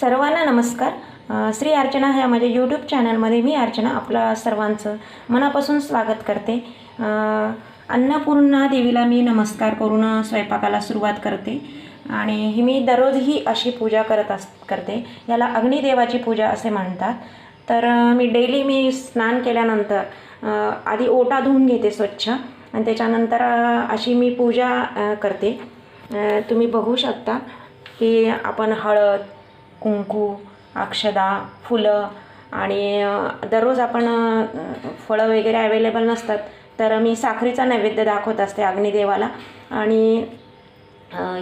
सर्वांना नमस्कार. श्री अर्चना ह्या माझ्या यूट्यूब चॅनलमध्ये मी अर्चना आपलं सर्वांचं मनापासून स्वागत करते. अन्नपूर्णा देवीला मी नमस्कार करून स्वयंपाकाला सुरुवात करते. आणि ही मी दररोज ही अशी पूजा करत अस करते. याला अग्निदेवाची पूजा असे म्हणतात. तर मी डेली मी स्नान केल्यानंतर आधी ओटा धुवून घेते स्वच्छ. आणि त्याच्यानंतर अशी मी पूजा करते. तुम्ही बघू शकता की आपण हळद कुंकू अक्षदा फुलं आणि दररोज आपण फळं वगैरे अवेलेबल नसतात तर मी साखरीचा नैवेद्य दाखवत असते अग्निदेवाला. आणि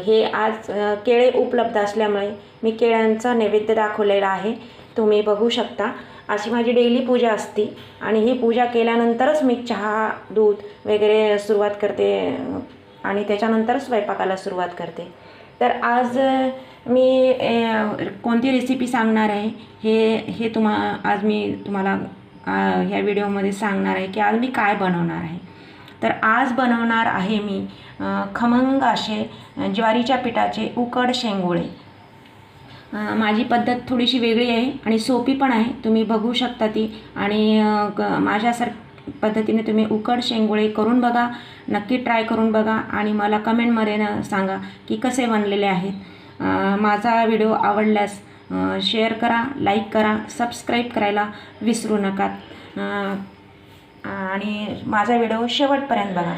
हे आज केळे उपलब्ध असल्यामुळे मी केळ्यांचा नैवेद्य दाखवलेला आहे. तुम्ही बघू शकता. अशी माझी डेली पूजा असते आणि ही पूजा केल्यानंतरच मी चहा दूध वगैरे सुरुवात करते आणि त्याच्यानंतर स्वयंपाकाला सुरुवात करते. तर आज मी कोणती रेसिपी सांगणार आहे हे हे तुम्हा आज मी तुम्हाला ह्या व्हिडिओमध्ये सांगणार आहे की आज मी काय बनवणार आहे. तर आज बनवणार आहे मी खमंग असे ज्वारीच्या पिठाचे उकड शेंगोळे. माझी पद्धत थोडीशी वेगळी आहे आणि सोपी पण आहे तुम्ही बघू शकता ती. आणि अ, माझ्यासार पद्धतीने तुम्ही उकड शेंगोळे करून बघा नक्की ट्राय करून बघा आणि मला कमेंटमध्ये न सांगा की कसे बनलेले आहेत. माझा व्हिडिओ आवडल्यास शेअर करा लाईक करा सबस्क्राईब करायला विसरू नका आणि माझा व्हिडिओ शेवटपर्यंत बघा.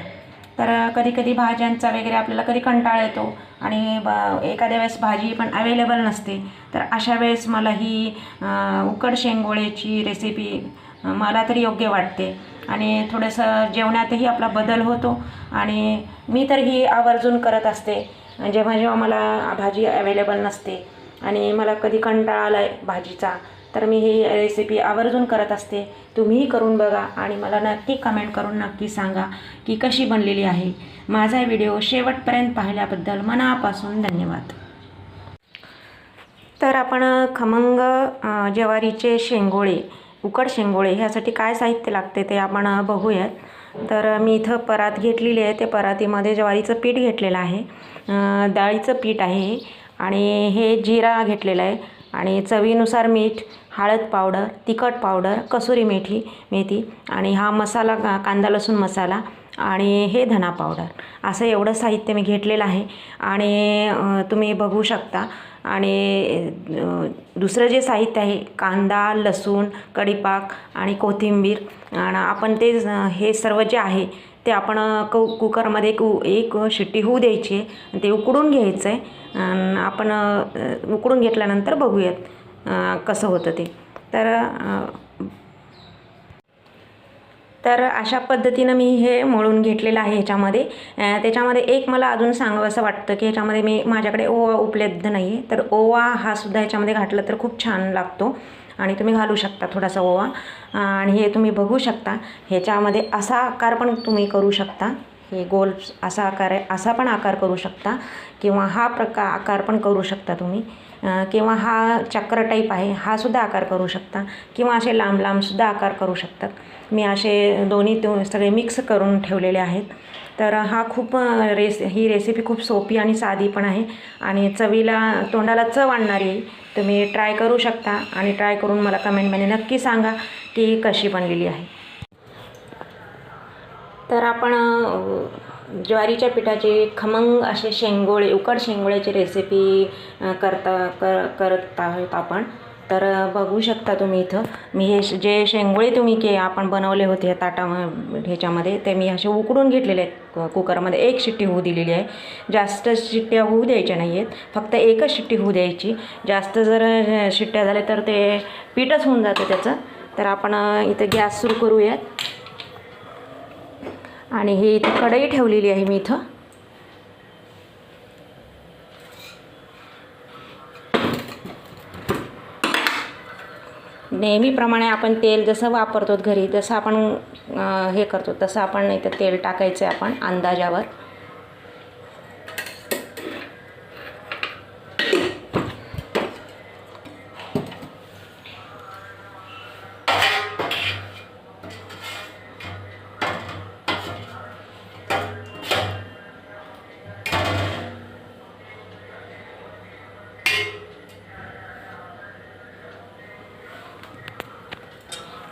तर कधी कधी भाज्यांचा वगैरे आपल्याला कधी कंटाळा येतो आणि ब एखाद्या वेळेस भाजी पण अवेलेबल नसते तर अशा वेळेस मला ही उकड शेंगोळ्याची रेसिपी मला तरी योग्य वाटते. आणि थोडंसं जेवणातही आपला बदल होतो आणि मी तर ही आवर्जून करत असते. जेव्हा जेव्हा मला भाजी अवेलेबल नसते आणि मला कधी कंटाळा आला आहे भाजीचा तर मी ही रेसिपी आवर्जून करत असते. तुम्हीही करून बघा आणि मला नक्की कमेंट करून नक्की सांगा की कशी बनलेली आहे. माझा व्हिडिओ शेवटपर्यंत पाहिल्याबद्दल मनापासून धन्यवाद. तर आपण खमंग ज्वारीचे शेंगोळे उकड शेंगोळे ह्यासाठी काय साहित्य लागते ते आपण बघूयात. तर मी इथं परात घेतलेली आहे. ते परातीमध्ये ज्वारीचं पीठ घेतलेलं आहे. डाळीचं पीठ आहे आणि हे जिरा घेतलेला आहे. आणि चवीनुसार मीठ हळद पावडर तिखट पावडर कसुरी मेथी मेथी. आणि हा मसाला का- कांदा लसूण मसाला आणि हे धना पावडर असं एवढं साहित्य मी घेतलेलं आहे. आणि तुम्ही बघू शकता. आणि दुसरं जे साहित्य आहे कांदा लसूण कढीपाक आणि कोथिंबीर आणि आपण ते हे सर्व जे आहे ते आपण कु कुकरमध्ये एक उ- एक शिट्टी होऊ द्यायची आहे आणि ते उकडून घ्यायचं आहे. आपण उकडून घेतल्यानंतर बघूयात कसं होतं ते. तर तर अशा पद्धतीनं मी हे मळून घेतलेलं आहे ह्याच्यामध्ये. त्याच्यामध्ये एक मला अजून सांगावं असं वाटतं की ह्याच्यामध्ये मी माझ्याकडे ओवा उपलब्ध नाही आहे तर ओवा हा सुद्धा ह्याच्यामध्ये घातला तर खूप छान लागतो. आणि तुम्ही घालू शकता थोडासा ओवा. आणि हे तुम्ही बघू शकता. ह्याच्यामध्ये असा आकार पण तुम्ही करू शकता. हे गोल असा आकार आहे असा पण आकार करू शकता किंवा हा प्रकार आकार पण करू शकता तुम्ही. किंवा हा चक्र टाईप आहे हा सुद्धा आकार करू शकता किंवा असे लांब लांबसुद्धा आकार करू शकतात. मी असे दोन्ही तो सगळे मिक्स करून ठेवलेले आहेत. तर हा खूप रेस ही रेसिपी खूप सोपी आणि साधी पण आहे आणि चवीला तोंडाला चव आणणारी आहे. तुम्ही ट्राय करू शकता आणि ट्राय करून मला कमेंटमध्ये नक्की सांगा की कशी बनलेली आहे. तर आपण ज्वारीच्या पिठाचे खमंग असे शेंगोळे उकड शेंगोळ्याची रेसिपी करता कर करत आहोत आपण. तर बघू शकता तुम्ही इथं. मी हे जे शेंगोळे तुम्ही के आपण बनवले होते ह्या ताटा ह्याच्यामध्ये ते मी असे उकडून घेतलेले आहेत कु- कुकरमध्ये. एक शिट्टी होऊ दिलेली आहे. जास्त शिट्ट्या होऊ द्यायच्या नाही आहेत फक्त एकच शिट्टी होऊ द्यायची. जास्त जर शिट्ट्या झाल्या तर ते पीठच होऊन जातं त्याचं. तर आपण इथं गॅस सुरू करूयात. आणि ही इथं कढई ठेवलेली आहे मी इथं. नेहमीप्रमाणे आपण तेल जसं वापरतो घरी जसं आपण हे करतो तसं आपण इथं तेल टाकायचं आहे आपण अंदाजावर.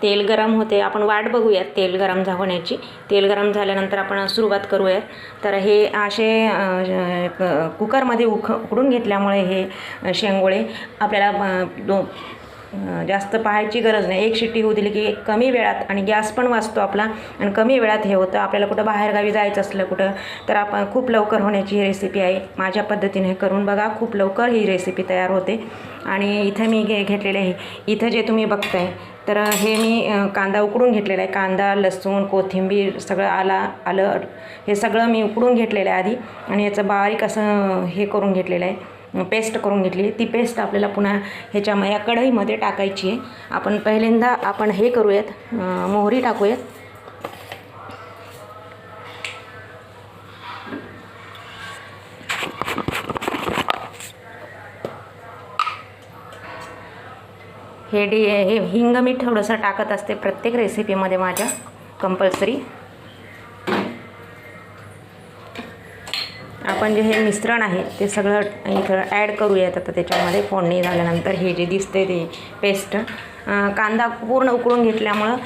तेल गरम होते. आपण वाट बघूयात तेल गरम झा होण्याची तेल गरम झाल्यानंतर आपण सुरुवात करूयात. तर हे असे कुकरमध्ये उख उकडून घेतल्यामुळे हे शेंगोळे आपल्याला दो जास्त पाहायची गरज नाही. एक शिट्टी होऊ दिली की कमी वेळात आणि गॅस पण वाचतो आपला आणि कमी वेळात हे होतं. आपल्याला कुठं बाहेरगावी जायचं असलं कुठं तर आपण खूप लवकर होण्याची ही रेसिपी आहे. माझ्या पद्धतीने हे करून बघा. खूप लवकर ही रेसिपी तयार होते. आणि इथं मी घे घेतलेले आहे. इथं जे तुम्ही बघताय तर हे मी कांदा उकडून घेतलेला आहे. कांदा लसूण कोथिंबीर सगळं आला आलं हे सगळं मी उकडून घेतलेलं आहे आधी. आणि याचं बारीक असं हे करून घेतलेलं आहे. पेस्ट करून घेतली. ती पेस्ट आपल्याला पुन्हा ह्याच्या या कढईमध्ये टाकायची आहे. आपण पहिल्यांदा आपण हे करूयात. मोहरी टाकूयात. हे डी हे हिंग मी थोडंसं टाकत असते प्रत्येक रेसिपीमध्ये माझ्या. कंपल्सरी आपण जे हे मिश्रण आहे ते सगळं इथं ॲड करूयात आता त्याच्यामध्ये. फोडणी झाल्यानंतर हे जे दिसते ते पेस्ट कांदा पूर्ण उकळून घेतल्यामुळं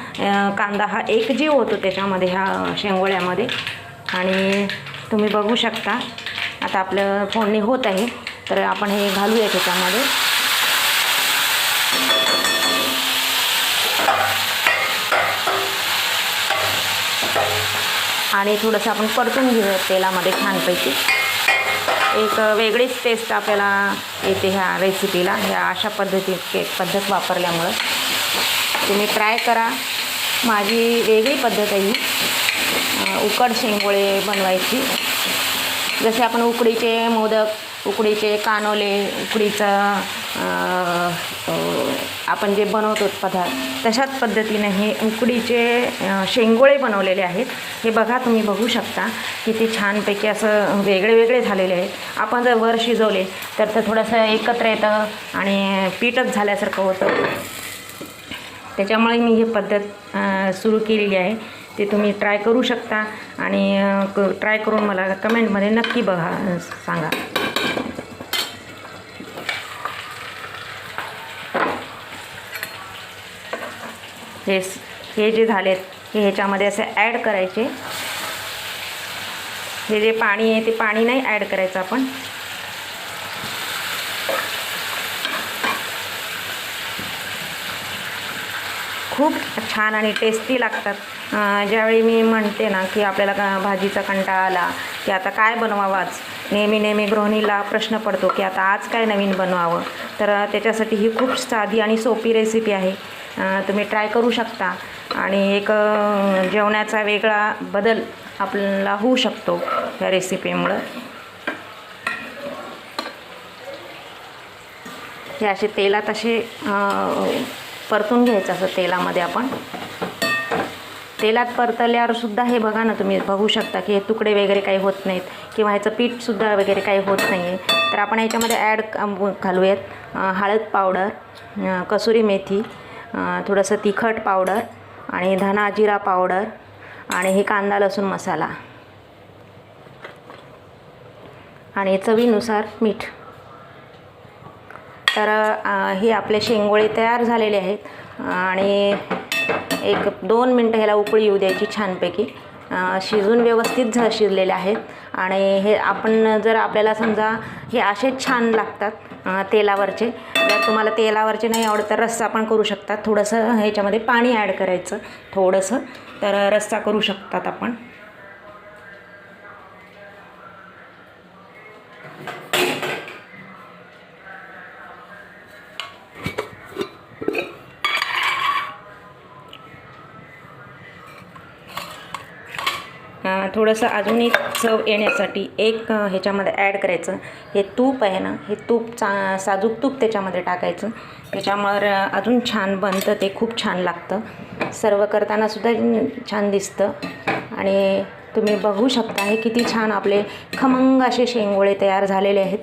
कांदा हा एकजीव होतो त्याच्यामध्ये ह्या शेंगोळ्यामध्ये. आणि तुम्ही बघू शकता आता आपलं फोडणी होत आहे तर आपण हे घालूया त्याच्यामध्ये. आणि थोडंसं आपण परतून घेऊया तेलामध्ये छानपैकी. एक वेगळीच टेस्ट आपल्याला येते ह्या रेसिपीला ह्या अशा पद्धती पद्धत वापरल्यामुळं. तुम्ही ट्राय करा. माझी वेगळी पद्धत आहे ही. उकड शेंगोळे बनवायची. जसे आपण उकडीचे मोदक उकडीचे कानोले उकडीचा आपण जे बनवतो पदार्थ तशाच पद्धतीने हे उकडीचे शेंगोळे बनवलेले आहेत. हे बघा तुम्ही बघू शकता किती छानपैकी असं वेगळे वेगळे झालेले आहेत. आपण जर वर शिजवले तर ते थोडंसं एकत्र येतं आणि पीठच झाल्यासारखं होतं. त्याच्यामुळे मी ही पद्धत सुरू केलेली आहे. ते तुम्ही ट्राय करू शकता आणि ट्राय करून मला कमेंटमध्ये नक्की बघा सांगा. हे हे जे झालेत हे ह्याच्यामध्ये असे ॲड करायचे. हे जे पाणी आहे ते पाणी नाही ॲड करायचं आपण. खूप छान आणि टेस्टी लागतात. ज्यावेळी मी म्हणते ना की आपल्याला भाजीचा कंटाळा आला की आता काय बनवावं आज? नेहमी नेहमी गृहिणीला प्रश्न पडतो की आता आज काय नवीन बनवावं? तर त्याच्यासाठी ही खूप साधी आणि सोपी रेसिपी आहे. तुम्ही ट्राय करू शकता. आणि एक जेवणाचा वेगळा बदल आपल्याला होऊ शकतो या रेसिपीमुळं हे असे तेलात असे परतून घ्यायचं असं तेलामध्ये आपण. तेलात परतल्यावर सुद्धा हे बघा ना तुम्ही बघू शकता की हे तुकडे वगैरे काही होत नाहीत किंवा ह्याचं पीठसुद्धा वगैरे काही होत नाही आहे तर आपण ह्याच्यामध्ये ॲड घालूयात हळद पावडर कसुरी मेथी थोडंसं तिखट पावडर आणि धना जिरा पावडर आणि हे कांदा लसूण मसाला. आणि चवीनुसार मीठ. तर हे आपले शेंगोळे तयार झालेले आहेत. आणि एक दोन मिनटं ह्याला उकळी येऊ द्यायची छानपैकी. शिजून व्यवस्थित झ शिजलेले आहेत. आणि हे आपण जर आपल्याला समजा हे असेच छान लागतात तेलावरचे. जर तुम्हाला तेलावरचे नाही आवडत तर रस्सा पण करू शकतात थोडंसं ह्याच्यामध्ये पाणी ॲड करायचं थोडंसं. तर रस्सा करू शकतात आपण. थोडंसं अजूनही चव येण्यासाठी एक ह्याच्यामध्ये ॲड करायचं. हे तूप आहे ना हे तूप चा साजूक तूप त्याच्यामध्ये टाकायचं. त्याच्यामुळे अजून छान बनतं ते खूप छान लागतं. सर्व करतानासुद्धा छान दिसतं. आणि तुम्ही बघू शकता हे किती छान आपले खमंग असे शेंगोळे तयार झालेले आहेत.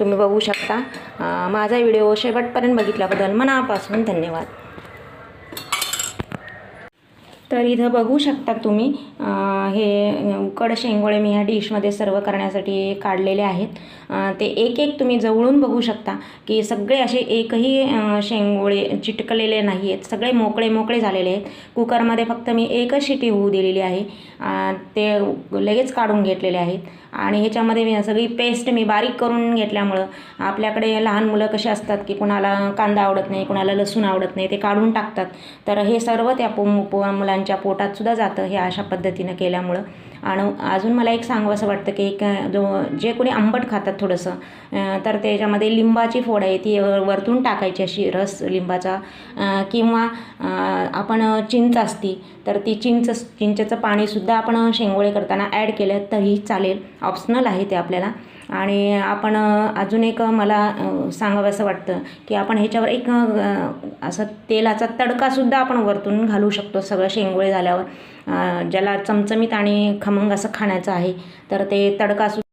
तुम्ही बघू शकता. माझा व्हिडिओ शेवटपर्यंत बघितल्याबद्दल मनापासून धन्यवाद. तर इथं बघू शकता तुम्ही हे उकड शेंगोळे मी ह्या डिशमध्ये सर्व करण्यासाठी काढलेले आहेत. ते एक एक तुम्ही जवळून बघू शकता की सगळे असे एकही शेंगोळे चिटकलेले नाही आहेत सगळे मोकळे मोकळे झालेले आहेत. कुकरमध्ये फक्त मी एकच शिटी होऊ दिलेली आहे. ते लगेच काढून घेतलेले आहेत. आणि ह्याच्यामध्ये मी सगळी पेस्ट मी बारीक करून घेतल्यामुळं आपल्याकडे लहान मुलं कसे असतात की कुणाला कांदा आवडत नाही कुणाला लसूण आवडत नाही ते काढून टाकतात. तर हे सर्व त्या पो मुलांच्या पोटातसुद्धा जातं हे अशा पद्धतीनं केल्यामुळं. आणि अजून मला एक सांगावं वाटतं की एक जो जे कोणी आंबट खातात थोडंसं तर त्याच्यामध्ये लिंबाची फोड आहे ती वरतून टाकायची अशी रस लिंबाचा किंवा आपण चिंच असती तर ती चिंच चिंचेचं पाणीसुद्धा आपण शेंगोळे करताना ॲड केलं तरीही चालेल. ऑप्शनल आहे ते आपल्याला. आणि आपण अजून एक मला सांगावंसं वाटतं की आपण ह्याच्यावर एक असं तेलाचा तडकासुद्धा आपण वरतून घालू शकतो सगळं शेंगोळे झाल्यावर. ज्याला चमचमीत आणि खमंग असं खाण्याचं आहे तर ते तडकासुद्धा